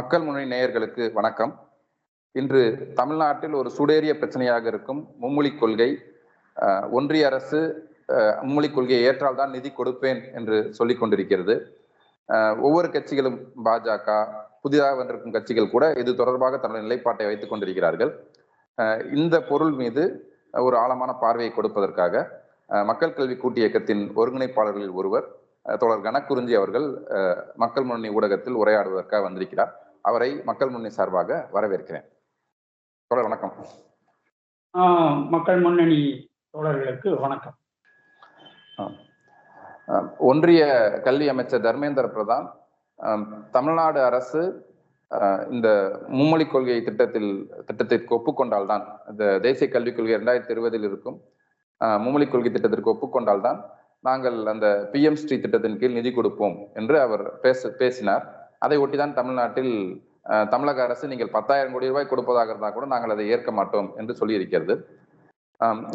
மக்கள் முன்னணி நேயர்களுக்கு வணக்கம். இன்று தமிழ்நாட்டில் ஒரு சுடேறிய பிரச்சனையாக இருக்கும் மும்மொழி கொள்கை ஒன்றிய அரசு மும்மொழி கொள்கையை ஏற்றால்தான் நிதி கொடுப்பேன் என்று சொல்லிக் கொண்டிருக்கிறது. ஒவ்வொரு கட்சிகளும் பாஜக புதிதாக வந்திருக்கும் கட்சிகள் கூட இது தொடர்பாக தன்னுடைய நிலைப்பாட்டை வைத்துக் கொண்டிருக்கிறார்கள். இந்த பொருள் மீது ஒரு ஆழமான பார்வையை கொடுப்பதற்காக மக்கள் கல்வி கூட்டு இயக்கத்தின் ஒருங்கிணைப்பாளர்களில் ஒருவர் தொடர் கனக்குறிஞ்சி அவர்கள் மக்கள் முன்னணி ஊடகத்தில் உரையாடுவதற்காக வந்திருக்கிறார். அவரை மக்கள் முன்னணி சார்பாக வரவேற்கிறேன். தோழர் வணக்கம். மக்கள் முன்னணி தோழர்களுக்கு வணக்கம். ஒன்றிய கல்வி அமைச்சர் தர்மேந்திர பிரதான் தமிழ்நாடு அரசு இந்த மும்மொழி கொள்கை திட்டத்தில் திட்டத்திற்கு ஒப்புக்கொண்டால்தான் இந்த தேசிய கல்விக் கொள்கை இரண்டாயிரத்தி இருபதில் இருக்கும் மும்மொழி கொள்கை திட்டத்திற்கு ஒப்புக்கொண்டால்தான் நாங்கள் அந்த பிஎம் ஸ்ரீ திட்டத்தின் கீழ் நிதி கொடுப்போம் என்று அவர் பேச பேசினார். அதை ஒட்டிதான் தமிழ்நாட்டில் தமிழக அரசு நீங்கள் பத்தாயிரம் கோடி ரூபாய் கொடுப்பதாக இருந்தால் கூட நாங்கள் அதை ஏற்க மாட்டோம் என்று சொல்லியிருக்கிறது.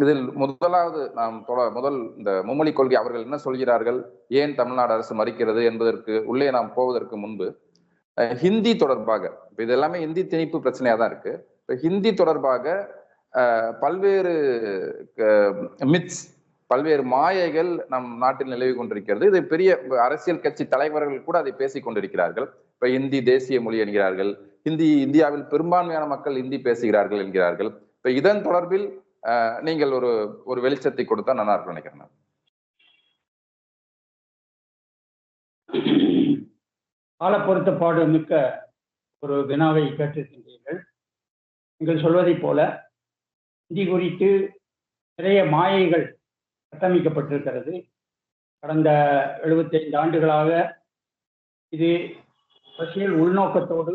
இதில் முதலாவது நாம் தொட- முதல் இந்த மும்மொழி கொள்கை அவர்கள் என்ன சொல்கிறார்கள்? ஏன் தமிழ்நாடு அரசு மறிக்கிறது என்பதற்கு உள்ளே நாம் போவதற்கு முன்பு ஹிந்தி தொடர்பாக இப்போ இது எல்லாமே ஹிந்தி திணிப்பு பிரச்சனையா தான் இருக்கு. இப்போ ஹிந்தி தொடர்பாக பல்வேறு மித்ஸ் பல்வேறு மாயைகள் நம் நாட்டில் நிலவி கொண்டிருக்கிறது. இது பெரிய அரசியல் கட்சி தலைவர்கள் கூட அதை பேசிக் கொண்டிருக்கிறார்கள். இப்ப இந்தி தேசிய மொழி என்கிறார்கள். ஹிந்தி இந்தியாவில் பெரும்பான்மையான மக்கள் இந்தி பேசுகிறார்கள் என்கிறார்கள். இப்ப இதன் தொடர்பில் அஹ், நீங்கள் ஒரு ஒரு வெளிச்சத்தை கொடுத்தா நல்லா இருக்கும் நினைக்கிறேன் கால பொருத்தப்பாடு மிக்க ஒரு வினாவை கேட்டிருக்கின்றீர்கள். நீங்கள் சொல்வதைப் போல இந்தி குறித்து நிறைய மாயைகள் கட்டமைக்கப்பட்டிருக்கிறது. கடந்த 75 ஆண்டுகளாக இது அரசியல் உள்நோக்கத்தோடு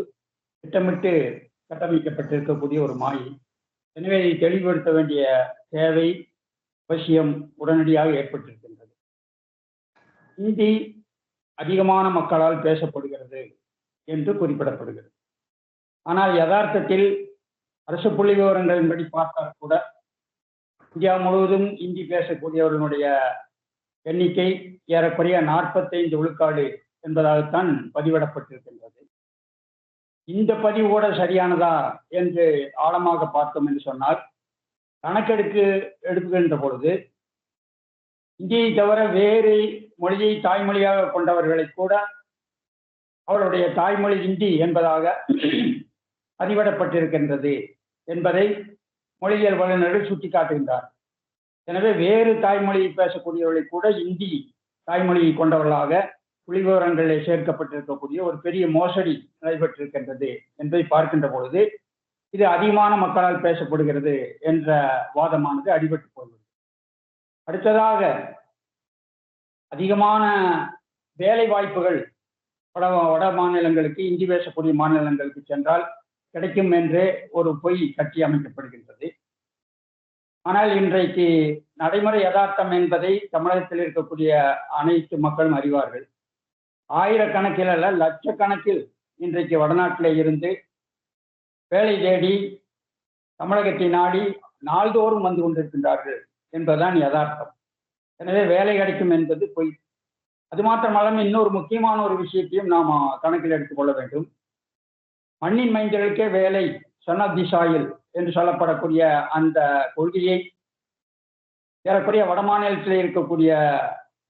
திட்டமிட்டு கட்டமைக்கப்பட்டிருக்கக்கூடிய ஒரு மாயை எனவே இதை தெளிவுபடுத்த வேண்டிய தேவை அவசியம் உடனடியாக ஏற்பட்டிருக்கின்றது. இந்தி அதிகமான மக்களால் பேசப்படுகிறது என்று குறிப்பிடப்படுகிறது. ஆனால் யதார்த்தத்தில் அரசு புள்ளி விவரங்களின்படி பார்த்தால் கூட இந்தியா முழுவதும் இந்தி பேசக்கூடியவர்களுடைய எண்ணிக்கை ஏறக்குறைய நாற்பத்தைந்து விழுக்காடு என்பதாகத்தான் பதிவிடப்பட்டிருக்கின்றது. இந்த பதிவு கூட சரியானதா என்று ஆழமாக பார்த்தோம் என்று சொன்னால் கணக்கெடுக்கு எடுக்கின்ற பொழுது இந்தியை தவிர வேறு மொழியை தாய்மொழியாக கொண்டவர்களை கூட அவருடைய தாய்மொழி இந்தி என்பதாக பதிவிடப்பட்டிருக்கின்றது என்பதை மொழியியல் வல்லுநர்கள் சுட்டிக்காட்டுகின்றார். எனவே வேறு தாய்மொழியை பேசக்கூடியவர்களை கூட இந்தி தாய்மொழியை கொண்டவர்களாக புள்ளிவிவரங்களில் சேர்க்கப்பட்டிருக்கக்கூடிய ஒரு பெரிய மோசடி நடைபெற்றிருக்கின்றது என்பதை பார்க்கின்ற பொழுது இது அதிகமான மக்களால் பேசப்படுகிறது என்ற வாதமானது அடிபட்டு போகிறது அடுத்ததாக அதிகமான வேலை வாய்ப்புகள் வட வட மாநிலங்களுக்கு இந்தி பேசக்கூடிய மாநிலங்களுக்கு சென்றால் கிடைக்கும் என்று ஒரு பொய் கட்டி அமைக்கப்படுகின்றது. ஆனால் இன்றைக்கு நடைமுறை யதார்த்தம் என்பதை தமிழகத்தில் இருக்கக்கூடிய அனைத்து மக்களும் அறிவார்கள். ஆயிரக்கணக்கில் அல்ல லட்சக்கணக்கில் இன்றைக்கு வடநாட்டில் இருந்து வேலை தேடி தமிழகத்தை நாடி நாள்தோறும் வந்து கொண்டிருக்கின்றார்கள் என்பதுதான் யதார்த்தம். எனவே வேலை கிடைக்கும் என்பது பொய். அது மாத்திரமல்லாமல் இன்னொரு முக்கியமான ஒரு விஷயத்தையும் நாம் கணக்கில் எடுத்துக்கொள்ள வேண்டும். மண்ணின் மைந்தர்களுக்கே வேலை சொன்னதிசாயில் என்று சொல்லப்படக்கூடிய அந்த கொள்கையை ஏறக்குறைய வடமாநிலத்தில் இருக்கக்கூடிய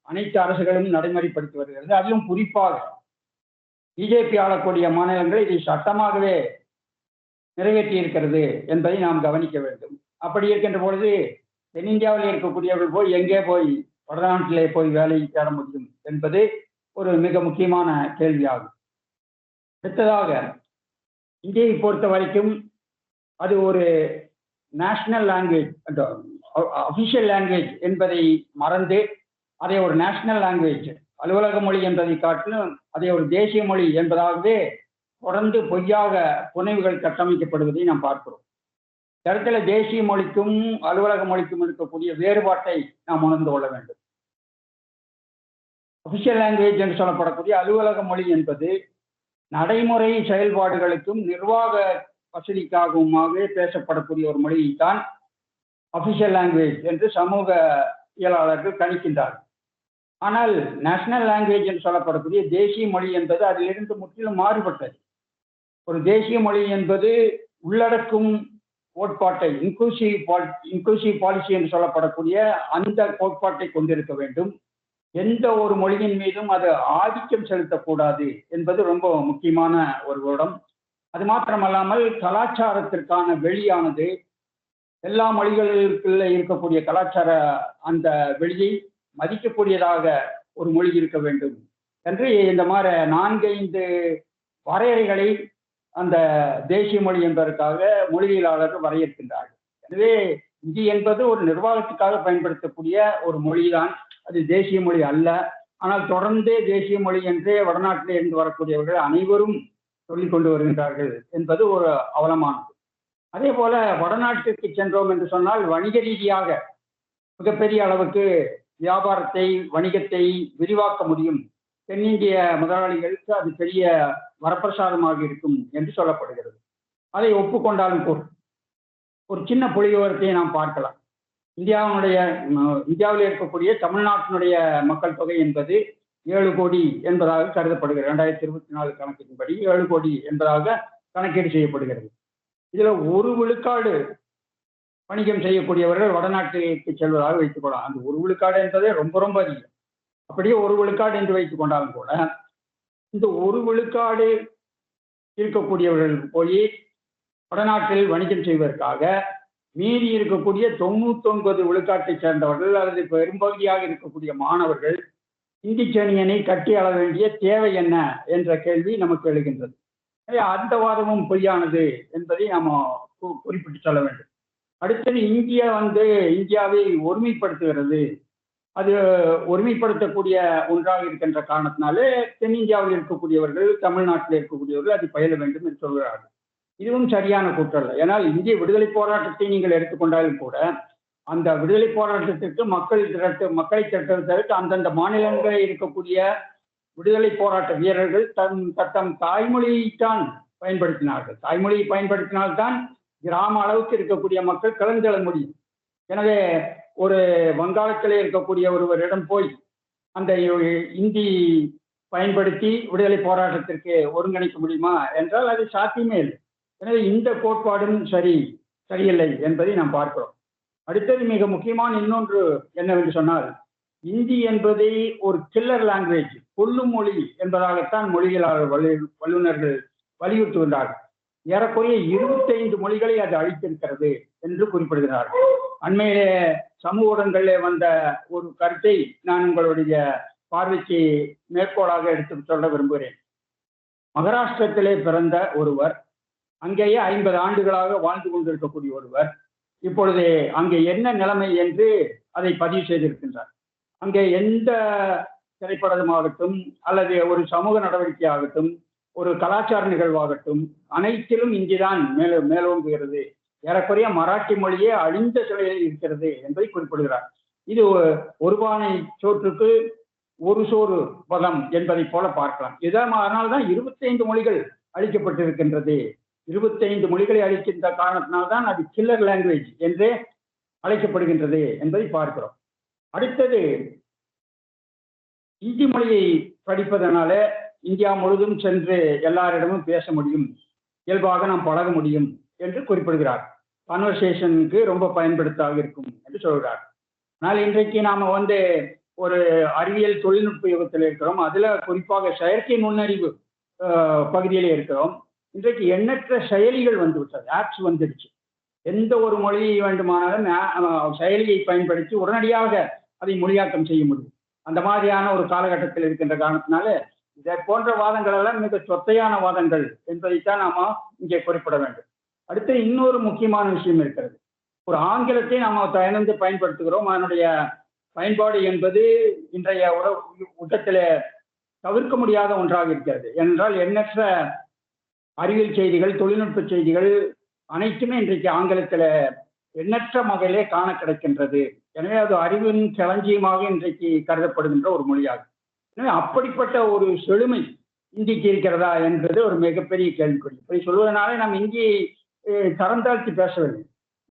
அனைத்து அரசுகளும் நடைமுறைப்படுத்தி வருகிறது அதிலும் குறிப்பாக பிஜேபி ஆளக்கூடிய மாநிலங்கள் இதை சட்டமாகவே நிறைவேற்றி இருக்கிறது என்பதை நாம் கவனிக்க வேண்டும். அப்படி இருக்கின்ற பொழுது தென்னிந்தியாவில் இருக்கக்கூடியவர்கள் போய் எங்கே போய் வடநாட்டிலே போய் வேலை தேட முடியும் என்பது ஒரு மிக முக்கியமான கேள்வியாகும். அடுத்ததாக இந்தியை பொறுத்த வரைக்கும் அது ஒரு நேஷனல் லாங்குவேஜ் அஃபிஷியல் லாங்குவேஜ் என்பதை மறந்து அதை ஒரு நேஷனல் லாங்குவேஜ் அலுவலக மொழி என்பதை காட்டிலும் அதை ஒரு தேசிய மொழி என்பதாகவே தொடர்ந்து பொய்யாக புனைவுகள் கட்டமைக்கப்படுவதை நாம் பார்க்கிறோம். இடத்துல தேசிய மொழிக்கும் அலுவலக மொழிக்கும் இருக்கக்கூடிய வேறுபாட்டை நாம் உணர்ந்து கொள்ள வேண்டும். அஃபிஷியல் லாங்குவேஜ் என்று சொல்லப்படக்கூடிய அலுவலக மொழி என்பது நடைமுறை செயல்பாடுகளுக்கும் நிர்வாக வசதிக்காகவுமாகவே பேசப்படக்கூடிய ஒரு மொழியைத்தான் அபிஷியல் லாங்குவேஜ் என்று சமூக இயலாளர்கள் கணிக்கின்றார்கள். ஆனால் நேஷனல் லாங்குவேஜ் என்று சொல்லப்படக்கூடிய தேசிய மொழி என்பது அதிலிருந்து முற்றிலும் மாறுபட்டது. ஒரு தேசிய மொழி என்பது உள்ளடக்கும் கோட்பாட்டை இன்க்ளூசிவ் பால் இன்க்ளூசிவ் பாலிசி என்று சொல்லப்படக்கூடிய அந்த கோட்பாட்டை கொண்டிருக்க வேண்டும். எந்த ஒரு மொழியின் மீதும் அது ஆதிக்கம் செலுத்தக்கூடாது என்பது ரொம்ப முக்கியமான ஒரு விடம் அது மாத்திரமல்லாமல் கலாச்சாரத்திற்கான வெளியானது. எல்லா மொழிகளுக்குள்ள இருக்கக்கூடிய கலாச்சார அந்த வெளியை மதிக்கக்கூடியதாக ஒரு மொழி இருக்க வேண்டும். என்று இந்த மாதிரி நான்கைந்து வரையறைகளை அந்த தேசிய மொழி என்பதற்காக மொழியியலாளர்கள் வரையறுக்கின்றார்கள். எனவே இந்தி என்பது ஒரு நிர்வாகத்துக்காக பயன்படுத்தக்கூடிய ஒரு மொழிதான். அது தேசிய மொழி அல்ல. ஆனால் தொடர்ந்தே தேசிய மொழி என்றே வடநாட்டிலே இருந்து வரக்கூடியவர்கள் அனைவரும் சொல்லிக் கொண்டு வருகின்றார்கள் என்பது ஒரு அவலமானது. அதே போல வடநாட்டிற்கு சென்றோம் என்று சொன்னால் வணிக ரீதியாக மிகப்பெரிய அளவுக்கு வியாபாரத்தை வணிகத்தை விரிவாக்க முடியும். தென்னிந்திய முதலாளிகளுக்கு அது பெரிய வரப்பிரசாதமாக இருக்கும் என்று சொல்லப்படுகிறது. அதை ஒப்புக்கொண்டாலும் கூட ஒரு சின்ன புள்ளிவிவரத்தை நாம் பார்க்கலாம். இந்தியாவினுடைய இந்தியாவில் இருக்கக்கூடிய தமிழ்நாட்டினுடைய மக்கள் தொகை என்பது ஏழு கோடி என்பதாக கருதப்படுகிறது. ரெண்டாயிரத்தி இருபத்தி நாலு கணக்கின்படி ஏழு கோடி என்பதாக கணக்கீடு செய்யப்படுகிறது. இதுல ஒரு விழுக்காடு வணிகம் செய்யக்கூடியவர்கள் வடநாட்டுக்கு செல்வதாக வைத்துக் கொள்ளலாம். அந்த ஒரு விழுக்காடு என்பதே ரொம்ப ரொம்ப அதிகம். அப்படியே ஒரு விழுக்காடு என்று வைத்துக் கொண்டாலும் கூட இந்த ஒரு விழுக்காடு இருக்கக்கூடியவர்கள் போய் வடநாட்டில் வணிகம் செய்வதற்காக மீறி இருக்கக்கூடிய தொண்ணூத்தொன்பது விழுக்காட்டை சேர்ந்தவர்கள் அல்லது பெரும்பகுதியாக இருக்கக்கூடிய மாணவர்கள் இந்தி சேனியனை கட்டி அள வேண்டிய தேவை என்ன என்ற கேள்வி நமக்கு எழுகின்றது. அந்த வாதமும் பொய்யானது என்பதை நாம குறிப்பிட்டு சொல்ல வேண்டும். அடுத்தது இந்தியா வந்து இந்தியாவை ஒருமைப்படுத்துகிறது. அது ஒருமைப்படுத்தக்கூடிய ஒன்றாக இருக்கின்ற காரணத்தினாலே தென்னிந்தியாவில் இருக்கக்கூடியவர்கள் தமிழ்நாட்டில் இருக்கக்கூடியவர்கள் அது பயில வேண்டும் என்று சொல்கிறார்கள். இதுவும் சரியான கூற்றல்ல. ஏன்னால் இந்திய விடுதலை போராட்டத்தை நீங்கள் எடுத்துக்கொண்டாலும் கூட அந்த விடுதலை போராட்டத்திற்கு மக்கள் திரட்டு மக்களை திரட்டுவதற்கு அந்தந்த மாநிலங்களில் இருக்கக்கூடிய விடுதலை போராட்ட வீரர்கள் தம் தத்தம் தாய்மொழியைத்தான் பயன்படுத்தினார்கள். தாய்மொழியை பயன்படுத்தினால்தான் கிராம அளவுக்கு இருக்கக்கூடிய மக்கள் கலந்துள்ள முடியும். எனவே ஒரு வங்காளத்தில் இருக்கக்கூடிய ஒருவரிடம் போய் அந்த இந்தி பயன்படுத்தி விடுதலை போராட்டத்திற்கு ஒருங்கிணைக்க முடியுமா? என்றால் அது சாத்தியமே இல்லை. எனவே இந்த கோட்பாடும் சரி சரியில்லை என்பதை நாம் பார்க்கிறோம். அடுத்தது மிக முக்கியமான இன்னொன்று என்னவென்று சொன்னால் இந்தி என்பதை ஒரு கில்லர் லாங்குவேஜ் கொல்லும் மொழி என்பதாகத்தான் மொழிகளாளர் வல்லுநர்கள் வலியுறுத்துகின்றார்கள். ஏறக்குறைய இருபத்தைந்து மொழிகளை அது அழித்திருக்கிறது என்று குறிப்பிடுகிறார்கள். அண்மையிலே சமூக ஊடகங்களில் வந்த ஒரு கருத்தை நான் உங்களுடைய பார்வைக்கு மேற்கோளாக எடுத்து சொல்ல விரும்புகிறேன். மகாராஷ்டிரத்திலே பிறந்த ஒருவர் அங்கேயே ஐம்பது ஆண்டுகளாக வாழ்ந்து கொண்டிருக்கக்கூடிய ஒருவர் இப்பொழுது அங்கே என்ன நிலைமை என்று அதை பதிவு செய்திருக்கின்றார். அங்கே எந்த திரைப்படமாகட்டும் அல்லது ஒரு சமூக நடவடிக்கையாகட்டும் ஒரு கலாச்சார நிகழ்வாகட்டும் அனைத்திலும் இங்குதான் மேல மேலோங்குகிறது. ஏறக்குறைய மராட்டி மொழியே அழிந்த சிலையில் இருக்கிறது என்பதை குறிப்பிடுகிறார். இது ஒருபானை சோற்றுக்கு ஒரு சோறு பதம் என்பதை போல பார்க்கலாம். இதனால் தான் இருபத்தைந்து மொழிகள் அழிக்கப்பட்டிருக்கின்றது. இருபத்தைந்து மொழிகளை அளிக்கின்ற காரணத்தினால்தான் அது கில்லர் லாங்குவேஜ் என்றே அழைக்கப்படுகின்றது என்பதை பார்க்கிறோம். அடுத்தது இந்தி மொழியை படிப்பதனால இந்தியா முழுவதும் சென்று எல்லாரிடமும் பேச முடியும் இயல்பாக நாம் பழக முடியும் என்று குறிப்பிடுகிறார். கான்வர்சேஷனுக்கு ரொம்ப பயன்படுத்தாக இருக்கும் என்று சொல்கிறார். ஆனால் இன்றைக்கு நாம் வந்து ஒரு அறிவியல் தொழில்நுட்ப யுகத்தில் இருக்கிறோம். அதில் குறிப்பாக செயற்கை நுண்ணறிவு பகுதியில் இருக்கிறோம். இன்றைக்கு எண்ணற்ற செயலிகள் வந்து விட்டது ஆப்ஸ் வந்துடுச்சு. எந்த ஒரு மொழியை வேண்டுமானாலும் செயலியை பயன்படுத்தி உடனடியாக அதை மொழியாக்கம் செய்ய முடியும். அந்த மாதிரியான ஒரு காலகட்டத்தில் இருக்கின்ற காரணத்தினால இதை போன்ற வாதங்கள் எல்லாம் மிக சொத்தையான வாதங்கள் என்பதைத்தான் நாம இங்கே குறிப்பிட வேண்டும். அடுத்து இன்னொரு முக்கியமான விஷயம் இருக்கிறது. ஒரு ஆங்கிலத்தை நாம தயனந்து பயன்படுத்துகிறோம். அதனுடைய பயன்பாடு என்பது இன்றைய உட ஊட்டத்தில் தவிர்க்க முடியாத ஒன்றாக இருக்கிறது. ஏனென்றால் எண்ணற்ற அறிவியல் செய்திகள் தொழில்நுட்ப செய்திகள் அனைத்துமே இன்றைக்கு ஆங்கிலத்தில் எண்ணற்ற வகையிலே காண கிடைக்கின்றது எனவே அது அறிவின் களஞ்சியமாக இன்றைக்கு கருதப்படுகின்ற ஒரு மொழியாகும். எனவே அப்படிப்பட்ட ஒரு செழுமை இந்திக்கு இருக்கிறதா என்பது ஒரு மிகப்பெரிய கேள்விக்குறி. இப்படி சொல்வதனால நாம் இந்தி தரம் தாழ்த்தி பேசவில்லை.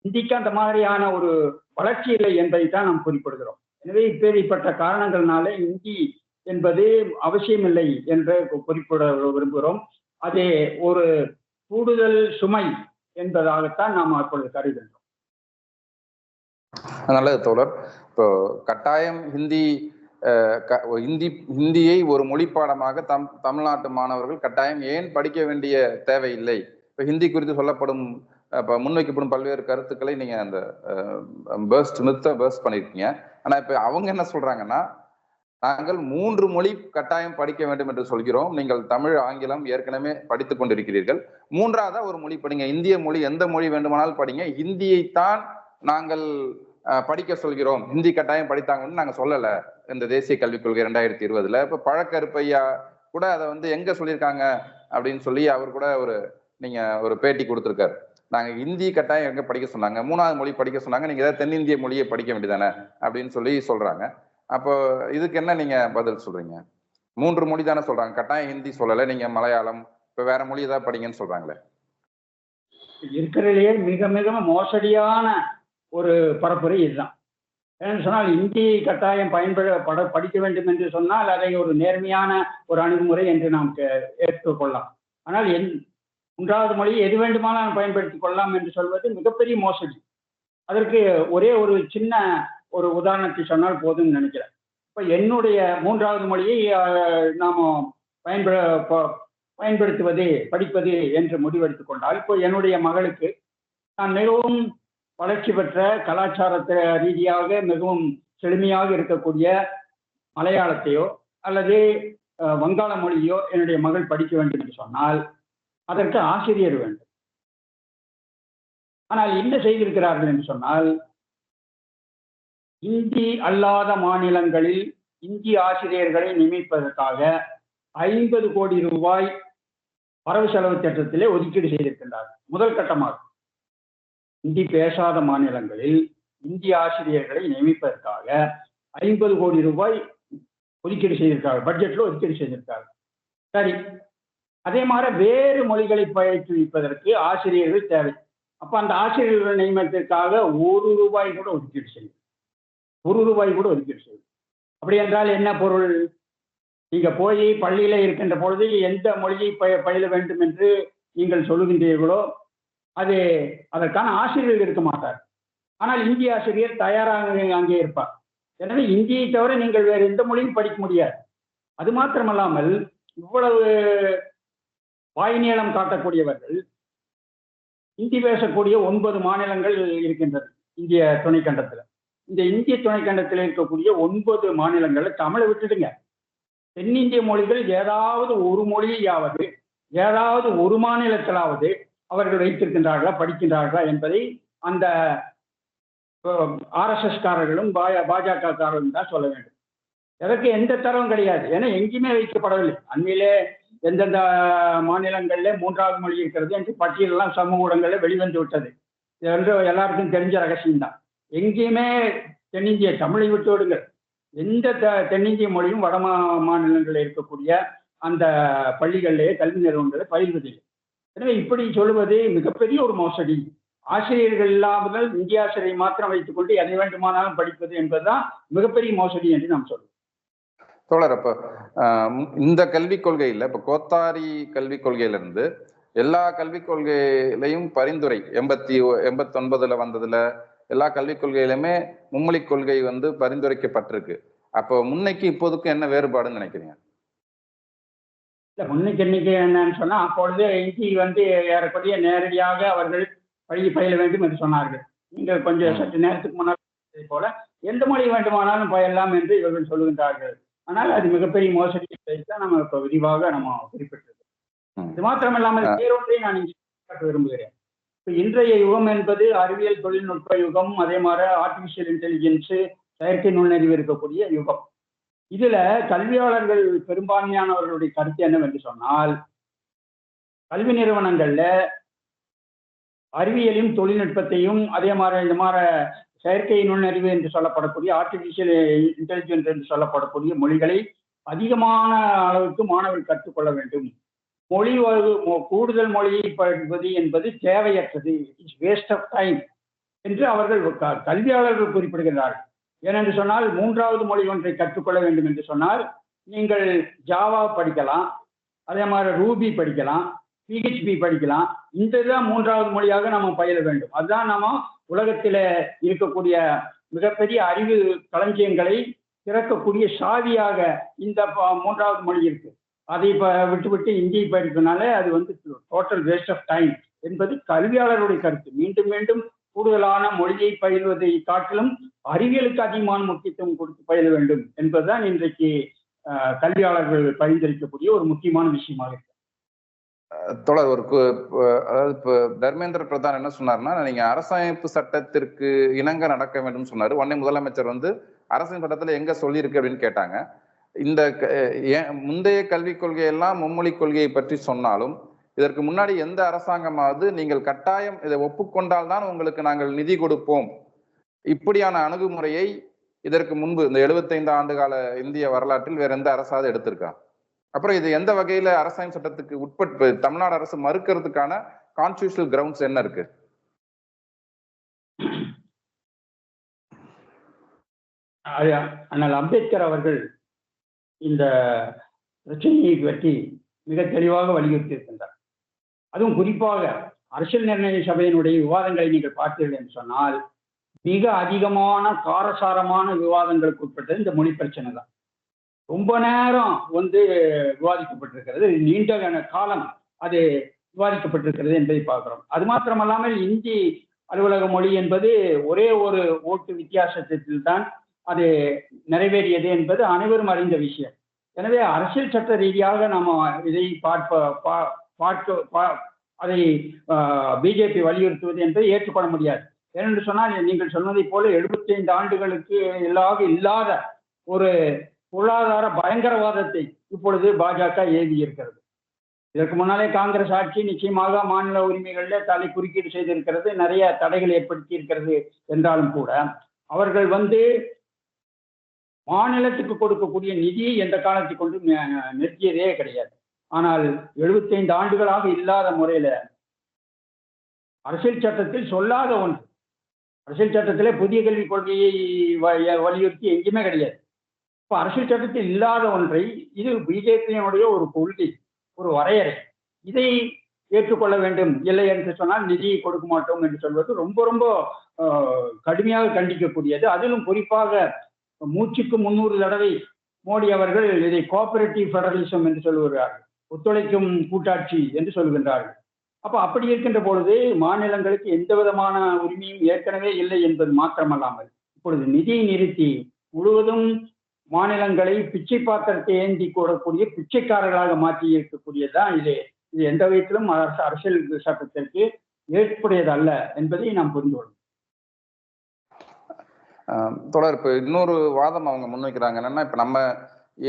இந்திக்கு அந்த மாதிரியான ஒரு வளர்ச்சி இல்லை என்பதை தான் நாம் குறிப்பிடுகிறோம். எனவே இப்பேற்பட்ட காரணங்கள்னால இந்தி என்பது அவசியமில்லை என்று குறிப்பிட விரும்புகிறோம். அது ஒரு கூடுதல் சுமை என்பதாகத்தான் நாம் அப்பொழுது கருதுகின்றோம் நல்லது தோழர். இப்போ கட்டாயம் ஹிந்தி ஹிந்தி ஹிந்தியை ஒரு மொழி பாடமாக தம் தமிழ்நாட்டு மாணவர்கள் கட்டாயம் ஏன் படிக்க வேண்டிய தேவையில்லை? இப்போ ஹிந்தி குறித்து சொல்லப்படும் இப்போ முன்வைக்கப்படும் பல்வேறு கருத்துக்களை நீங்கள் அந்த பேர்ஸ்ட் மித்த பேர்ஸ்ட் பண்ணியிருக்கீங்க ஆனால் இப்போ அவங்க என்ன சொல்கிறாங்கன்னா நாங்கள் மூன்று மொழி கட்டாயம் படிக்க வேண்டும் என்று சொல்கிறோம். நீங்கள் தமிழ் ஆங்கிலம் ஏற்கனவே படித்துக் கொண்டிருக்கிறீர்கள். மூன்றாவதா ஒரு மொழி படிங்க. இந்திய மொழி எந்த மொழி வேண்டுமானாலும் படிங்க. ஹிந்தியைத்தான் நாங்கள் படிக்க சொல்கிறோம். ஹிந்தி கட்டாயம் படித்தாங்கன்னு நாங்க சொல்லல. இந்த தேசிய கல்விக் கொள்கை ரெண்டாயிரத்தி இருபதுல. இப்ப பழக்கருப்பையா கூட அதை வந்து எங்க சொல்லியிருக்காங்க? அப்படின்னு சொல்லி அவர் கூட ஒரு நீங்க ஒரு பேட்டி கொடுத்துருக்காரு. நாங்க ஹிந்தி கட்டாயம் எங்க படிக்க சொன்னாங்க? மூணாவது மொழி படிக்க சொன்னாங்க. நீங்க ஏதாவது தென்னிந்திய மொழியை படிக்க வேண்டியதானே? அப்படின்னு சொல்லி சொல்றாங்க. அப்போ இதுக்கு என்ன நீங்க பதில் சொல்றீங்க? மூன்று மொழி தானே சொல்றாங்க. கட்டாயம் ஹிந்தி சொல்லல. நீங்க மலையாளம் இப்ப வேற மொழி ஏதாவது படிங்கன்னு சொல்றாங்களே. இருக்கிறதுலேயே மிக மிக மோசடியான ஒரு பரப்புரை இதுதான். ஏன்னு சொன்னால் இந்தி கட்டாயம் பயன்பட பட படிக்க வேண்டும் என்று சொன்னால் அதை ஒரு நேர்மையான ஒரு அணுகுமுறை என்று நாம் கே- ஏற்றுக்கொள்ளலாம் ஆனால் என் மூன்றாவது மொழி எது வேண்டுமானாலும் பயன்படுத்திக் கொள்ளலாம் என்று சொல்வது மிகப்பெரிய மோசடி. அதற்கு ஒரே ஒரு சின்ன ஒரு உதாரணத்தை சொன்னால் போதும்னு நினைக்கிறேன். இப்போ என்னுடைய மூன்றாவது மொழியை நாம் நாம பயன்பட பயன்படுத்துவது படிப்பது என்று முடிவெடுத்து கொண்டால் இப்போ என்னுடைய மகளுக்கு நான் மிகவும் வளர்ச்சி பெற்ற கலாச்சாரத்தை ரீதியாக மிகவும் செழுமையாக இருக்கக்கூடிய மலையாளத்தையோ அல்லது வங்காள மொழியோ என்னுடைய மகள் படிக்க வேண்டும் என்று சொன்னால் அதற்கு ஆசிரியர் வேண்டும். ஆனால் என்ன செய்திருக்கிறார்கள் என்று சொன்னால் இந்தி அல்லாத மாநிலங்களில் இந்தி ஆசிரியர்களை நியமிப்பதற்காக ஐம்பது கோடி ரூபாய் வரவு செலவு திட்டத்திலே ஒதுக்கீடு செய்திருக்கின்றார் முதல் கட்டமாக இந்தி பேசாத மாநிலங்களில் இந்திய ஆசிரியர்களை நியமிப்பதற்காக ஐம்பது கோடி ரூபாய் ஒதுக்கீடு செய்திருக்காங்க பட்ஜெட்ல ஒதுக்கீடு செய்திருக்காங்க சரி. அதே மாதிரி வேறு மொழிகளை பயிற்றுவிப்பதற்கு ஆசிரியர்கள் தேவை. அப்ப அந்த ஆசிரியர்கள் நியமனத்திற்காக ஒரு ரூபாய் கூட ஒதுக்கீடு செய்யும் ஒரு ரூபாய் கூட ஒதுக்கீடு அப்படி என்றால் என்ன பொருள்? நீங்கள் போய் பள்ளியில் இருக்கின்ற பொழுது எந்த மொழியை பய பயில வேண்டும் என்று நீங்கள் சொல்லுகின்றீர்களோ அது அதற்கான ஆசிரியர்கள் இருக்க மாட்டார். ஆனால் இந்தி ஆசிரியர் தயாராக அங்கே இருப்பார். எனவே இந்தியை தவிர நீங்கள் வேறு எந்த மொழியும் படிக்க முடியாது. அது மாத்திரமல்லாமல் இவ்வளவு வாய் நீளம் காட்டக்கூடியவர்கள் இந்தி பேசக்கூடிய ஒன்பது மாநிலங்கள் இருக்கின்றது இந்திய துணைக்கண்டத்தில். இந்த இந்திய துணைக்கண்டத்தில் இருக்கக்கூடிய ஒன்பது மாநிலங்களை தமிழை விட்டுடுங்க. தென்னிந்திய மொழிகள் ஏதாவது ஒரு மொழியாவது ஏதாவது ஒரு மாநிலத்திலாவது அவர்கள் வைத்திருக்கின்றார்களா படிக்கின்றார்களா என்பதை அந்த ஆர்எஸ்எஸ் காரர்களும் பாஜக காரர்களும் தான் சொல்ல வேண்டும். எதற்கு எந்த தரவும் கிடையாது. ஏன்னா எங்கேயுமே வைக்கப்படவில்லை. அண்மையிலே எந்தெந்த மாநிலங்களில் மூன்றாவது மொழி இருக்கிறது என்று பட்டியலெல்லாம் சமூக ஊடகங்களில் வெளிவந்து விட்டது. இது வந்து எல்லாருக்கும் தெரிஞ்ச ரகசியம்தான். எங்கேயுமே தென்னிந்திய தமிழை விட்டுவிடுங்க எந்த த தென்னிந்திய மொழியும் வட மா மாநிலங்களில் இருக்கக்கூடிய அந்த பள்ளிகளிலே கல்வி நிறுவனங்களில் பயில்வதில்லை. எனவே இப்படி சொல்லுவது மிகப்பெரிய ஒரு மோசடி. ஆசிரியர்கள் இல்லாமல் இந்திய ஆசிரியரை மாத்திரம் வைத்துக்கொண்டு எதை வேண்டுமானாலும் படிப்பது என்பதுதான் மிகப்பெரிய மோசடி என்று நாம் சொல்லுவோம் தோழர் அப்ப இந்த கல்விக் கொள்கையில இப்ப கோத்தாரி கல்விக் கொள்கையிலிருந்து எல்லா கல்விக் கொள்கையிலையும் பரிந்துரை எண்பத்தி எண்பத்தி ஒன்பதுல வந்ததுல எல்லா கல்விக் கொள்கையிலுமே மும்மொழி கொள்கை வந்து பரிந்துரைக்கப்பட்டிருக்கு. அப்போ முன்னைக்கு இப்போதுக்கு என்ன வேறுபாடுன்னு நினைக்கிறீங்க? இல்ல முன்னைக்கு இன்னைக்கு என்னன்னு சொன்னா அப்பொழுது இந்தி வந்து ஏறக்குறைய நேரடியாக அவர்கள் பள்ளி பயில வேண்டும் என்று சொன்னார்கள். நீங்கள் கொஞ்சம் சற்று நேரத்துக்கு முன்னால் போல எந்த மொழி வேண்டுமானாலும் பயிலலாம் என்று இவர்கள் சொல்லுகின்றார்கள். ஆனால் அது மிகப்பெரிய மோசடி தான் நம்ம இப்போ விரிவாக நம்ம குறிப்பிட்டிருக்கோம். இது மாத்திரம் இல்லாமல் வேறொன்றை நான் இங்கே விரும்புகிறேன். இன்றைய யுகம் என்பது அறிவியல் தொழில்நுட்ப யுகம் அதே மாதிரி ஆர்டிபிஷியல் இன்டெலிஜென்ஸு செயற்கை நுண்ணறிவு இருக்கக்கூடிய யுகம். இதுல கல்வியாளர்கள் பெரும்பான்மையானவர்களுடைய கருத்து என்னவென்று சொன்னால் கல்வி நிறுவனங்கள்ல அறிவியலையும் தொழில்நுட்பத்தையும் அதே மாதிரி இந்த மாதிரி செயற்கை நுண்ணறிவு என்று சொல்லப்படக்கூடிய ஆர்டிபிஷியல் இன்டெலிஜென்ஸ் என்று சொல்லப்படக்கூடிய மொழிகளை அதிகமான அளவுக்கு மாணவர்கள் கற்றுக்கொள்ள வேண்டும். மொழி கூடுதல் மொழியை படிப்பது என்பது தேவையற்றது. இட்ஸ் வேஸ்ட் ஆஃப் டைம் என்று அவர்கள் கல்வியாளர்கள் குறிப்பிடுகிறார்கள் ஏனென்று சொன்னால் மூன்றாவது மொழி ஒன்றை கற்றுக்கொள்ள வேண்டும் என்று சொன்னால் நீங்கள் ஜாவா படிக்கலாம் அதே மாதிரி ரூபி படிக்கலாம் பிஹெச்பி படிக்கலாம். இந்த இதுதான் மூன்றாவது மொழியாக நம்ம பயில வேண்டும். அதுதான் நாம் உலகத்தில் இருக்கக்கூடிய மிகப்பெரிய அறிவு களஞ்சியங்களை திறக்கக்கூடிய சாவியாக இந்த மூன்றாவது மொழி இருக்கு. அதை இப்ப விட்டுவிட்டு இந்தி படிப்பினாலே அது வந்து டோட்டல் வேஸ்ட் ஆஃப் டைம் என்பது கல்வியாளருடைய கருத்து. மீண்டும் மீண்டும் கூடுதலான மொழியை பயில்வதை காட்டிலும் அறிவியலுக்கு அதிகமான முக்கியத்துவம் கொடுத்து பயில வேண்டும் என்பதுதான் இன்றைக்கு கல்வியாளர்கள் பரிந்துரைக்கக்கூடிய ஒரு முக்கியமான விஷயமாக இருக்கு. தொடர் ஒரு அதாவது இப்போ தர்மேந்திர பிரதான் என்ன சொன்னார்னா நீங்க அரசமைப்பு சட்டத்திற்கு இணங்க நடக்க வேண்டும் சொன்னாரு. உடனே முதலமைச்சர் வந்து அரசின் சட்டத்துல எங்க சொல்லியிருக்கு அப்படின்னு கேட்டாங்க. இந்த க- முந்தைய கல்விக் கொள்கையெல்லாம் மும்மொழி கொள்கையை பற்றி சொன்னாலும் இதற்கு முன்னாடி எந்த அரசாங்கமாவது நீங்கள் கட்டாயம் இதை ஒப்புக்கொண்டால் தான் உங்களுக்கு நாங்கள் நிதி கொடுப்போம். இப்படியான அணுகுமுறையை இதற்கு முன்பு இந்த 75 ஆண்டு கால இந்திய வரலாற்றில் வேற எந்த அரசாவது எடுத்திருக்கா? அப்புறம் இது எந்த வகையில அரசாங்க சட்டத்துக்கு உட்பட்டு தமிழ்நாடு அரசு மறுக்கிறதுக்கான கான்ஸ்டியூஷனல் கிரவுண்ட்ஸ் என்ன இருக்கு? அண்ணல் அம்பேத்கர் அவர்கள் இந்த பிரச்சனையை பற்றி மிக தெளிவாக வலியுறுத்தியிருக்கின்றார். அதுவும் குறிப்பாக அரசியல் நிர்ணய சபையினுடைய விவாதங்களை நீங்கள் பார்த்தீர்கள் என்று சொன்னால் மிக அதிகமான காரசாரமான விவாதங்களுக்கு உட்பட்டது இந்த மொழி பிரச்சனை தான். ரொம்ப நேரம் வந்து விவாதிக்கப்பட்டிருக்கிறது நீண்ட கன- காலம் அது விவாதிக்கப்பட்டிருக்கிறது என்பதை பார்க்கிறோம். அது மாத்திரமல்லாமல் இந்தி அலுவலக மொழி என்பது ஒரே ஒரு ஓட்டு வித்தியாசத்தில் தான் அது நிறைவேறியது என்பது அனைவரும் அறிந்த விஷயம். எனவே அரசியல் சட்ட ரீதியாக நாம் இதை பார்ப்ப பா- பார்க்க பா- அதை பிஜேபி வலியுறுத்துவது என்பதை ஏற்றுக்கொள்ள முடியாது. ஏனென்று சொன்னால் நீங்கள் சொன்னதைப் போல 75 ஆண்டுகளுக்கு இல்லாத இல்லாத ஒரு பொருளாதார பயங்கரவாதத்தை இப்பொழுது பாஜக ஏவி இருக்கிறது இதற்கு முன்னாலே காங்கிரஸ் ஆட்சி நிச்சயமாக மாநில உரிமைகளில் தலை குறுக்கீடு செய்திருக்கிறது நிறைய தடைகள் ஏற்படுத்தி இருக்கிறது என்றாலும் கூட அவர்கள் வந்து மாநிலத்துக்கு கொடுக்கக்கூடிய நிதியை எந்த காலத்தை கொண்டு நிறுத்தியதே கிடையாது. ஆனால் 75 ஆண்டுகளாக இல்லாத முறையில அரசியல் சட்டத்தில் சொல்லாத ஒன்று. அரசியல் சட்டத்திலே புதிய கல்விக் கொள்கையை வ- வலியுறுத்தி எங்கேயுமே கிடையாது. இப்போ அரசியல் சட்டத்தில் இல்லாத ஒன்றை இது பிஜேபியினுடைய ஒரு கொள்கை ஒரு வரையறை. இதை ஏற்றுக்கொள்ள வேண்டும். இல்லை என்று சொன்னால் நிதியை கொடுக்க மாட்டோம் என்று சொல்வது ரொம்ப ரொம்ப ஆஹ், கடுமையாக கண்டிக்கக்கூடியது. அதிலும் குறிப்பாக மூச்சுக்கு முன்னூறு தடவை மோடி அவர்கள் இதை கோஆபரேட்டிவ் ஃபெடரலிசம் என்று சொல்லுகிறார்கள். ஒத்துழைக்கும் கூட்டாட்சி என்று சொல்கின்றார்கள். அப்ப அப்படி இருக்கின்ற பொழுது மாநிலங்களுக்கு எந்த விதமான உரிமையும் ஏற்கனவே இல்லை என்பது மாத்திரமல்லாமல் இப்பொழுது நிதியை நிறுத்தி முழுவதும் மாநிலங்களை பிச்சை பாத்திரத்தை ஏந்தி கூடக்கூடிய பிச்சைக்காரர்களாக மாற்றி இருக்கக்கூடியதுதான் இது. இது எந்த விதத்திலும் அரசு அரசியல் சட்டத்திற்கு ஏற்புடையதல்ல என்பதை நாம் புரிந்து கொள்ளும் தொடர் இப்போ இன்னொரு வாதம் அவங்க முன்வைக்கிறாங்க. என்னன்னா இப்போ நம்ம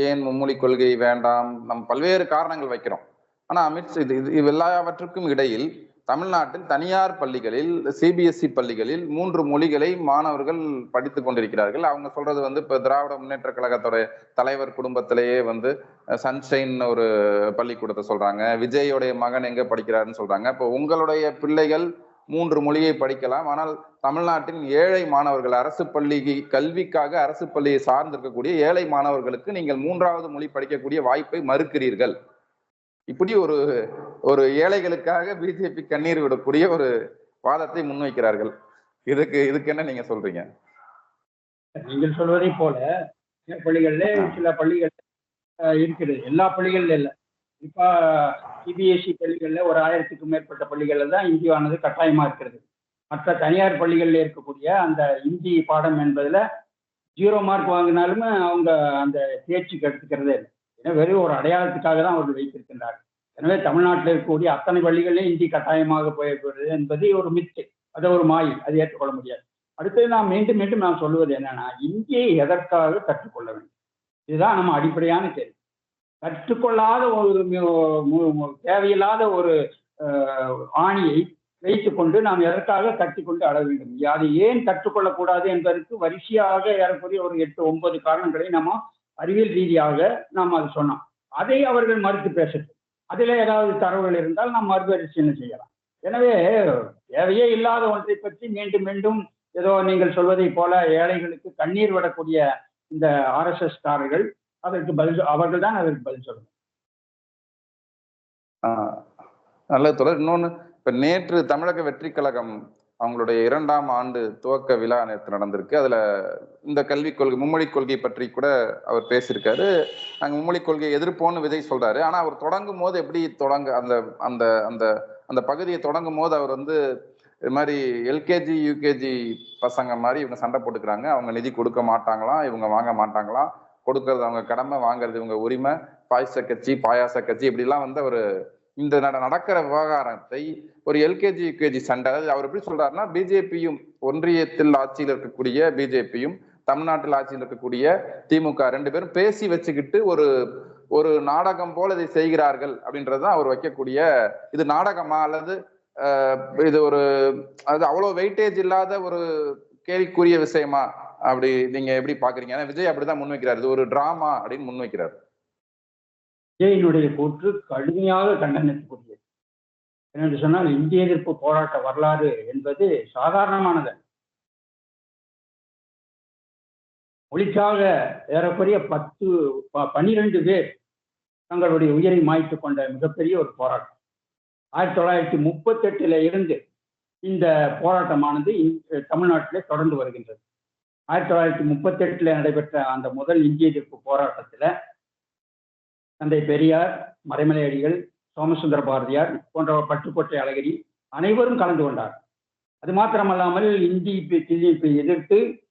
ஏன் மும்மொழி கொள்கை வேண்டாம்? நம்ம பல்வேறு காரணங்கள் வைக்கிறோம். ஆனால் அமித் இது இது இது எல்லாவற்றுக்கும் இடையில் தமிழ்நாட்டில் தனியார் பள்ளிகளில் சிபிஎஸ்இ பள்ளிகளில் மூன்று மொழிகளை மாணவர்கள் படித்து கொண்டிருக்கிறார்கள். அவங்க சொல்றது வந்து இப்போ திராவிட முன்னேற்ற கழகத்துடைய தலைவர் குடும்பத்திலேயே வந்து சன்ஷைன் ஒரு பள்ளிக்கூடத்தை சொல்றாங்க. விஜயோடைய மகன் எங்க படிக்கிறாருன்னு சொல்றாங்க. இப்போ உங்களுடைய பிள்ளைகள் மூன்று மொழியை படிக்கலாம். ஆனால் தமிழ்நாட்டின் ஏழை மாணவர்கள் அரசு பள்ளி கல்விக்காக அரசு பள்ளியை சார்ந்திருக்கக்கூடிய ஏழை மாணவர்களுக்கு நீங்கள் மூன்றாவது மொழி படிக்கக்கூடிய வாய்ப்பை மறுக்கிறீர்கள். இப்படி ஒரு ஒரு ஏழைகளுக்காக பிஜேபி கண்ணீர் விடக்கூடிய ஒரு வாதத்தை முன்வைக்கிறார்கள். இதுக்கு இதுக்கு என்ன நீங்க சொல்றீங்க? நீங்கள் சொல்வதை போல பள்ளிகள்ல சில பள்ளிகள் அஹ், இருக்குது எல்லா பள்ளிகள்ல இல்லை. இப்போ சிபிஎஸ்சி பள்ளிகளில் ஒரு ஆயிரத்துக்கும் மேற்பட்ட பள்ளிகளில் தான் இந்தியானது கட்டாயமாக இருக்கிறது. மற்ற தனியார் பள்ளிகளில் இருக்கக்கூடிய அந்த இந்தி பாடம் என்பதில் ஜீரோ மார்க் வாங்கினாலுமே அவங்க அந்த தேர்ச்சிக்கு எடுத்துக்கிறதே இல்லை. ஏன்னா வெறும் ஒரு அடையாளத்துக்காக தான் அவர்கள் வைத்திருக்கின்றார்கள். எனவே தமிழ்நாட்டில் இருக்கக்கூடிய அத்தனை பள்ளிகளிலும் இந்தி கட்டாயமாக போய்விடுறது என்பது ஒரு மித்து. அது ஒரு மாயில் அது ஏற்றுக்கொள்ள முடியாது. அடுத்தது நான் மீண்டும் மீண்டும் நான் சொல்வது என்னன்னா இந்தியை எதற்காக கற்றுக்கொள்ள வேண்டும்? இதுதான் நம்ம அடிப்படையான கேள்வி. கற்றுக்கொள்ளாத ஒரு தேவையில்லாத ஒரு ஆணியை வைத்துக்கொண்டு நாம் எதற்காக கற்றுக்கொண்டு அட வேண்டும்? அது ஏன் கற்றுக்கொள்ளக்கூடாது என்பதற்கு வரிசையாக ஏறக்குறைய ஒரு எட்டு ஒன்பது காரணங்களை நம்ம அறிவியல் ரீதியாக நாம் அது சொன்னோம். அதை அவர்கள் மறுத்து பேசட்டும். அதில் ஏதாவது தரவுகள் இருந்தால் நாம் மறுபரிசீலனை செய்யலாம்? எனவே தேவையே இல்லாத ஒன்றை பற்றி மீண்டும் மீண்டும் ஏதோ நீங்கள் சொல்வதை போல ஏழைகளுக்கு கண்ணீர் விடக்கூடிய இந்த ஆர்எஸ்எஸ் காரர்கள் அதற்கு பதில் அவர்கள் தான் அதற்கு பதில் சொல்லணும். ஆஹ் தொடர். இன்னொன்னு இப்ப நேற்று தமிழக வெற்றி கழகம் அவங்களுடைய இரண்டாம் ஆண்டு துவக்க விழா நேற்று நடந்திருக்கு. அதுல இந்த கல்விக் கொள்கை மும்மொழி கொள்கை பற்றி கூட அவர் பேசியிருக்காரு. நாங்க மும்மொழி கொள்கையை எதிர்ப்போன்னு விஜய் சொல்றாரு. ஆனா அவர் தொடங்கும் போது எப்படி தொடங்க அந்த அந்த அந்த அந்த பகுதியை தொடங்கும் போது அவர் வந்து இது மாதிரி எல்கேஜி யூகேஜி பசங்க மாதிரி இவங்க சண்டை போட்டுக்கிறாங்க. அவங்க நிதி கொடுக்க மாட்டாங்களாம் இவங்க வாங்க மாட்டாங்களாம். கொடுக்கறது அவங்க கடமை வாங்குறது இவங்க உரிமை பாயச கட்சி பாயாச கட்சி இப்படிலாம் வந்து அவர் இந்த நட- நடக்கிற விவகாரத்தை ஒரு எல்கேஜி யூகேஜி சண்டை அதாவது அவர் எப்படி சொல்றாருன்னா பிஜேபியும் ஒன்றியத்தில் ஆட்சியில் இருக்கக்கூடிய பிஜேபியும் தமிழ்நாட்டில் ஆட்சியில் இருக்கக்கூடிய திமுக ரெண்டு பேரும் பேசி வச்சுக்கிட்டு ஒரு ஒரு நாடகம் போல இதை செய்கிறார்கள் அப்படின்றதுதான் அவர் வைக்கக்கூடிய இது நாடகமா அல்லது இது ஒரு அது அவ்வளவு வெயிட்டேஜ் இல்லாத ஒரு கேள்விக்குரிய விஷயமா? அப்படி நீங்க எப்படி பாக்குறீங்க? ஏன்னா விஜய் அப்படிதான் முன்வைக்கிறார். இது ஒரு டிராமா அப்படின்னு முன்வைக்கிறார். விஜயினுடைய கூற்று கடுமையாக கண்டனத்துக்குரியது. என்னென்று சொன்னால் இந்திய எதிர்ப்பு போராட்ட வரலாறு என்பது சாதாரணமானது. மொழிக்காக ஏறக்குறைய பத்து ப- பேர் தங்களுடைய உயிரை மாய்த்து கொண்ட மிகப்பெரிய ஒரு போராட்டம். ஆயிரத்தி தொள்ளாயிரத்தி முப்பத்தெட்டுல இருந்து இந்த போராட்டமானது தமிழ்நாட்டிலே தொடர்ந்து வருகின்றது. ஆயிரத்தி தொள்ளாயிரத்தி முப்பத்தெட்டில் நடைபெற்ற அந்த முதல் இந்திய எதிர்ப்பு போராட்டத்தில் தந்தை பெரியார் மறைமலை அடிகள் சோமசுந்தர பாரதியார் போன்ற பட்டுக்கோட்டை அழகிரி அனைவரும் கலந்து கொண்டார். அது மாத்திரமல்லாமல் இந்தி பி- திணிப்பை எதிர்த்து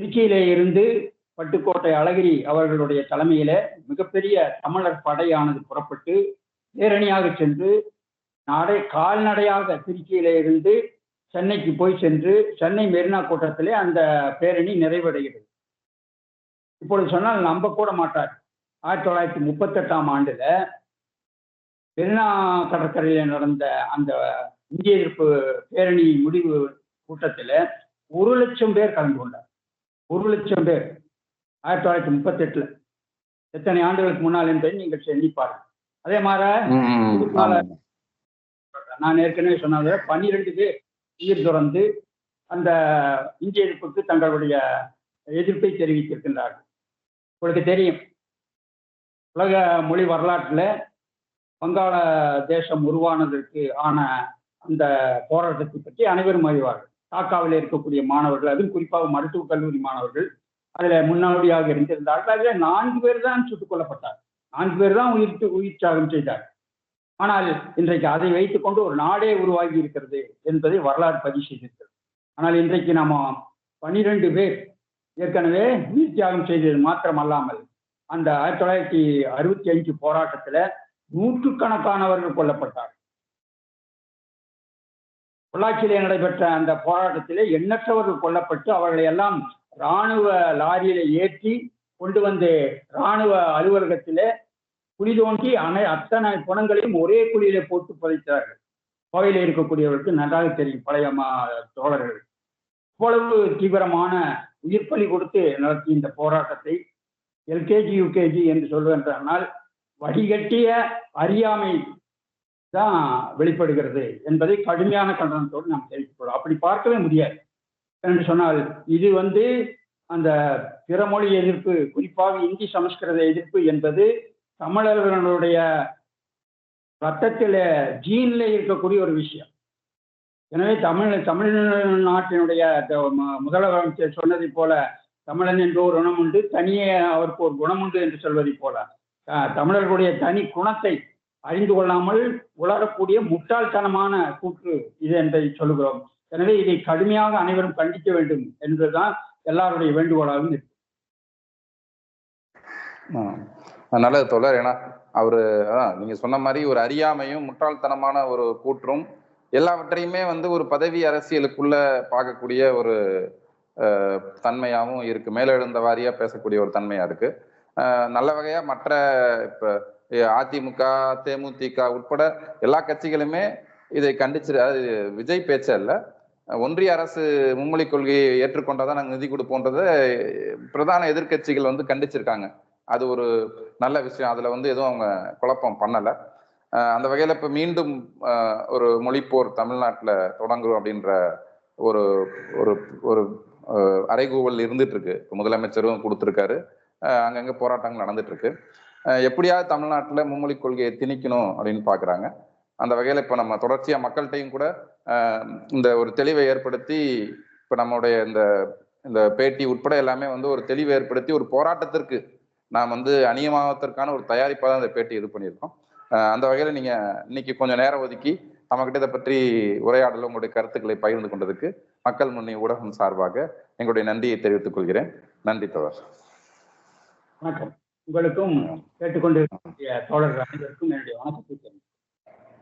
திருச்சியிலே இருந்து பட்டுக்கோட்டை அழகிரி அவர்களுடைய தலைமையில மிகப்பெரிய தமிழர் படையானது புறப்பட்டு நேரணியாக சென்று நடை கால்நடையாக திருச்சியிலே இருந்து சென்னைக்கு போய் சென்று சென்னை மெரினா கூட்டத்திலே அந்த பேரணி நிறைவடைகிறது. இப்பொழுது சொன்னால் நம்ப கூட மாட்டார். ஆயிரத்தி தொள்ளாயிரத்தி முப்பத்தெட்டாம் ஆண்டுல மெரினா கடற்கரையில் நடந்த அந்த இந்திய எதிர்ப்பு பேரணி முடிவு கூட்டத்தில் ஒரு லட்சம் பேர் கலந்து கொண்டார். ஒரு லட்சம் பேர். ஆயிரத்தி தொள்ளாயிரத்தி முப்பத்தெட்டுல. எத்தனை ஆண்டுகளுக்கு முன்னால் என்பதை நீங்கள் எண்ணிப்பாருங்கள் அதே மாதிரி. நான் ஏற்கனவே சொன்னது பன்னிரெண்டு பேர். உயிர் துறந்து அந்த இந்திய எதிர்ப்புக்கு தங்களுடைய எதிர்ப்பை தெரிவித்திருக்கின்றார்கள். உங்களுக்கு தெரியும் உலக மொழி வரலாற்றில் வங்காள தேசம் உருவானதற்கு ஆன அந்த போராட்டத்தை பற்றி அனைவரும் அறிவார்கள். டாக்காவில் இருக்கக்கூடிய மாணவர்கள் அதுவும் குறிப்பாக மருத்துவக் கல்லூரி மாணவர்கள் அதில் முன்னோடியாக இருந்திருந்தார்கள். அதில் நான்கு பேர் தான் சுட்டுக் கொல்லப்பட்டார் நான்கு பேர் தான் உயிர் உயிர் தியாகம் செய்தார் ஆனால் இன்றைக்கு அதை வைத்துக்கொண்டு ஒரு நாடே உருவாகி இருக்கிறது என்பதை வரலாறு பதிவு செய்திருக்கிறது. ஆனால் இன்றைக்கு நாம பன்னிரண்டு பேர் ஏற்கனவே உயிர் தியாகம் செய்தது மாத்திரமல்லாமல் அந்த ஆயிரத்தி தொள்ளாயிரத்தி அறுபத்தி அஞ்சு போராட்டத்துல நூற்றுக்கணக்கானவர்கள் கொல்லப்பட்டார் பொள்ளாச்சியிலே நடைபெற்ற அந்த போராட்டத்திலே எண்ணற்றவர்கள் கொல்லப்பட்டு அவர்களை எல்லாம் இராணுவ லாரியில ஏற்றி கொண்டு வந்து இராணுவ அலுவலகத்திலே குழி தோண்டி அனை அத்தனை குணங்களையும் ஒரே குழியிலே போட்டு புதைத்தார்கள். கோவையில் இருக்கக்கூடியவர்களுக்கு நன்றாக தெரியும் பழைய தோழர்கள். இவ்வளவு தீவிரமான உயிர்ப்பலி கொடுத்து நடத்திய இந்த போராட்டத்தை எல்கேஜி யூகேஜி என்று சொல்வதென்றால் வடிகட்டிய அறியாமை தான் வெளிப்படுகிறது என்பதை கடுமையான கண்டனத்தோடு நாம் தெரிவித்துக்கொள்வோம் அப்படி பார்க்கவே முடியாது. என்று சொன்னால் இது வந்து அந்த பிறமொழி எதிர்ப்பு குறிப்பாக இந்தி சமஸ்கிருத எதிர்ப்பு என்பது தமிழர்களுடைய ரத்தத்தில் ஜீன்ல இருக்கக்கூடிய ஒரு விஷயம். எனவே தமிழ் தமிழ் நாட்டினுடைய முதலமைச்சர் சொன்னதை போல தமிழன் என்று ஒரு குணம் உண்டு தனியே அவருக்கு ஒரு குணம் உண்டு என்று சொல்வதை போல தமிழர்களுடைய தனி குணத்தை அறிந்து கொள்ளாமல் உலரக்கூடிய முட்டாள்தனமான கூற்று இது என்பதை சொல்லுகிறோம். எனவே இதை கடுமையாக அனைவரும் கண்டிக்க வேண்டும் என்பதுதான் எல்லாருடைய வேண்டுகோளாகவும் இருக்கு. நல்லது தோழர். ஏன்னா அவரு நீங்க சொன்ன மாதிரி ஒரு அறியாமையும் முட்டாள்தனமான ஒரு கூற்றும் எல்லாவற்றையுமே வந்து ஒரு பதவி அரசியலுக்குள்ள பார்க்கக்கூடிய ஒரு தன்மையாகவும் இருக்கு. மேலெழுந்த வாரியா பேசக்கூடிய ஒரு தன்மையா இருக்கு. நல்ல வகையா மற்ற இப்ப அதிமுக தேமுதிக உட்பட எல்லா கட்சிகளுமே இதை கண்டிச்சு அதாவது விஜய் பேச்ச இல்ல ஒன்றிய அரசு மும்மொழி கொள்கையை ஏற்றுக்கொண்டாதான் நாங்கள் நிதி கொடுப்போன்றதை பிரதான எதிர்க்கட்சிகள் வந்து கண்டிச்சிருக்காங்க. அது ஒரு நல்ல விஷயம். அதில் வந்து எதுவும் அவங்க குழப்பம் பண்ணலை. அந்த வகையில் இப்போ மீண்டும் ஒரு மொழிப்போர் தமிழ்நாட்டில் தொடங்குறோம் அப்படின்ற ஒரு ஒரு ஒரு அறைகூவல் இருந்துட்டு இருக்கு முதலமைச்சரும் கொடுத்துருக்காரு. அங்கங்கே போராட்டங்கள் நடந்துட்டு இருக்கு எப்படியாவது தமிழ்நாட்டில் மும்மொழி கொள்கையை திணிக்கணும் அப்படின்னு பார்க்குறாங்க அந்த வகையில் இப்போ நம்ம தொடர்ச்சியாக மக்கள்கிட்டையும் கூட இந்த ஒரு தெளிவை ஏற்படுத்தி இப்போ நம்மளுடைய இந்த இந்த பேட்டி உட்பட எல்லாமே வந்து ஒரு தெளிவை ஏற்படுத்தி ஒரு போராட்டத்திற்கு நாம் வந்து அநியமாவதற்கான ஒரு தயாரிப்பாக தான் இந்த பேட்டி இது பண்ணியிருக்கோம். அந்த வகையில நீங்க இன்னைக்கு கொஞ்சம் நேரம் ஒதுக்கி நம்மகிட்ட இதை பற்றி உரையாடல உங்களுடைய கருத்துக்களை பகிர்ந்து கொண்டதுக்கு மக்கள் முன்னணி ஊடகம் சார்பாக எங்களுடைய நன்றியை தெரிவித்துக் கொள்கிறேன். நன்றி தோழர். வணக்கம். உங்களுக்கும் கேட்டுக்கொண்டிருக்கக்கூடிய தோழர்கள் அனைவருக்கும் என்னுடைய வணக்கத்தை தெரிவித்துக்